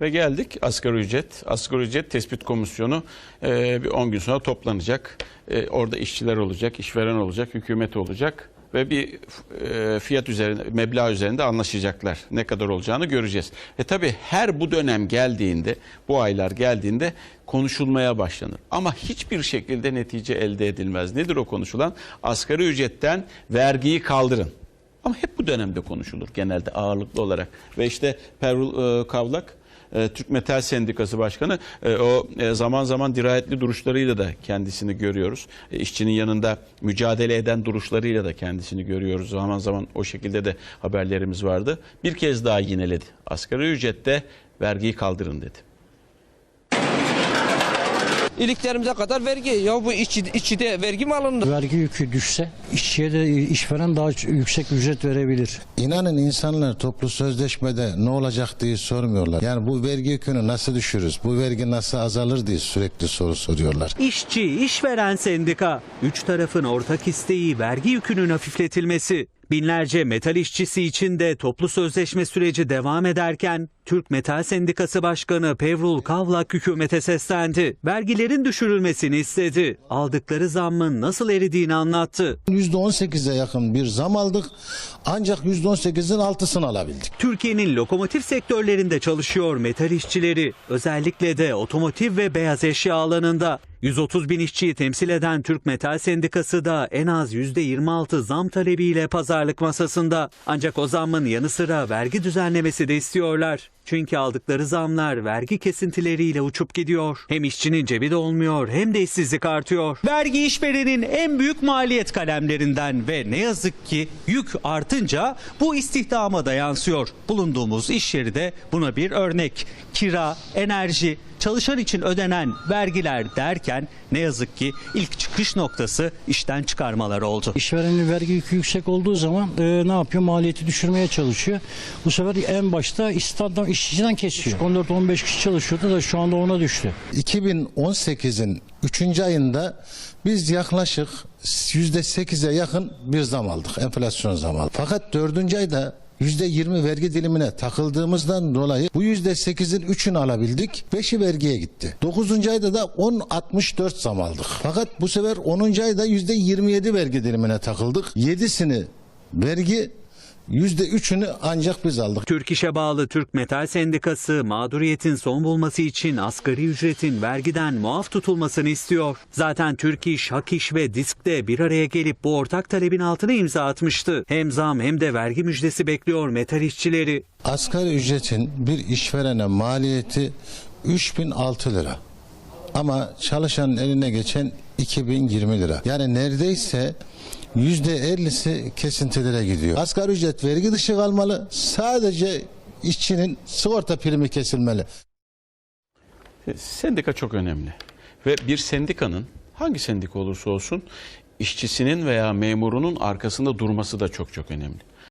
Ve geldik asgari ücret. Asgari ücret tespit komisyonu e, bir 10 gün sonra toplanacak. E, orada işçiler olacak, işveren olacak, hükümet olacak ve bir e, fiyat üzerinde, meblağ üzerinde anlaşacaklar. Ne kadar olacağını göreceğiz. E tabi her bu dönem geldiğinde, bu aylar geldiğinde konuşulmaya başlanır. Ama hiçbir şekilde netice elde edilmez. Nedir o konuşulan? Asgari ücretten vergiyi kaldırın. Ama hep bu dönemde konuşulur genelde ağırlıklı olarak. Ve işte Perul e, Kavlak, e, Türk Metal Sendikası Başkanı e, o e, zaman zaman dirayetli duruşlarıyla da kendisini görüyoruz. E, işçinin yanında mücadele eden duruşlarıyla da kendisini görüyoruz. Zaman zaman o şekilde de haberlerimiz vardı. Bir kez daha yineledi. Asgari ücrette vergiyi kaldırın dedi. İliklerimize kadar vergi. Ya bu işçi, işçide vergi mi alınır? Vergi yükü düşse işçiye de işveren daha yüksek ücret verebilir. İnanın insanlar toplu sözleşmede ne olacak diye sormuyorlar. Yani bu vergi yükünü nasıl düşürürüz, bu vergi nasıl azalır diye sürekli soru soruyorlar. İşçi, işveren sendika. Üç tarafın ortak isteği vergi yükünün hafifletilmesi. Binlerce metal işçisi için de toplu sözleşme süreci devam ederken Türk Metal Sendikası Başkanı Pevrul Kavlak hükümete seslendi. Vergilerin düşürülmesini istedi. Aldıkları zammın nasıl eridiğini anlattı. %18'e yakın bir zam aldık ancak %18'in altısını alabildik. Türkiye'nin lokomotif sektörlerinde çalışıyor metal işçileri. Özellikle de otomotiv ve beyaz eşya alanında. 130 bin işçiyi temsil eden Türk Metal Sendikası da en az %26 zam talebiyle pazarlık masasında. Ancak o zammın yanı sıra vergi düzenlemesi de istiyorlar. Çünkü aldıkları zamlar vergi kesintileriyle uçup gidiyor. Hem işçinin cebi de olmuyor hem de işsizlik artıyor. Vergi işverenin en büyük maliyet kalemlerinden ve ne yazık ki yük artınca bu istihdama da yansıyor. Bulunduğumuz iş yeri de buna bir örnek. Kira, enerji, çalışan için ödenen vergiler derken ne yazık ki ilk çıkış noktası işten çıkarmalar oldu. İşverenin vergi yükü yüksek olduğu zaman e, ne yapıyor? Maliyeti düşürmeye çalışıyor. Bu sefer en başta istihdam işçiden kesiyor. 14-15 kişi çalışıyordu da şu anda ona düştü. 2018'in 3. ayında biz yaklaşık %8'e yakın bir zam aldık. Enflasyon zam aldık. Fakat 4. ayda %20 vergi dilimine takıldığımızdan dolayı bu %8'in 3'ünü alabildik. 5'i vergiye gitti. 9. ayda da 10.64 zam aldık. Fakat bu sefer 10. ayda %27 vergi dilimine takıldık. 7'sini vergi %3'ünü ancak biz aldık. Türk İş'e bağlı Türk Metal Sendikası mağduriyetin son bulması için asgari ücretin vergiden muaf tutulmasını istiyor. Zaten Türk İş, Hak İş ve Disk de bir araya gelip bu ortak talebin altına imza atmıştı. Hem zam hem de vergi müjdesi bekliyor metal işçileri. Asgari ücretin bir işverene maliyeti 3006 lira. Ama çalışanın eline geçen 2020 lira. Yani neredeyse %50'si kesintilere gidiyor. Asgari ücret vergi dışı kalmalı. Sadece işçinin sigorta primi kesilmeli. Sendika çok önemli. Ve bir sendikanın hangi sendika olursa olsun işçisinin veya memurunun arkasında durması da çok çok önemli.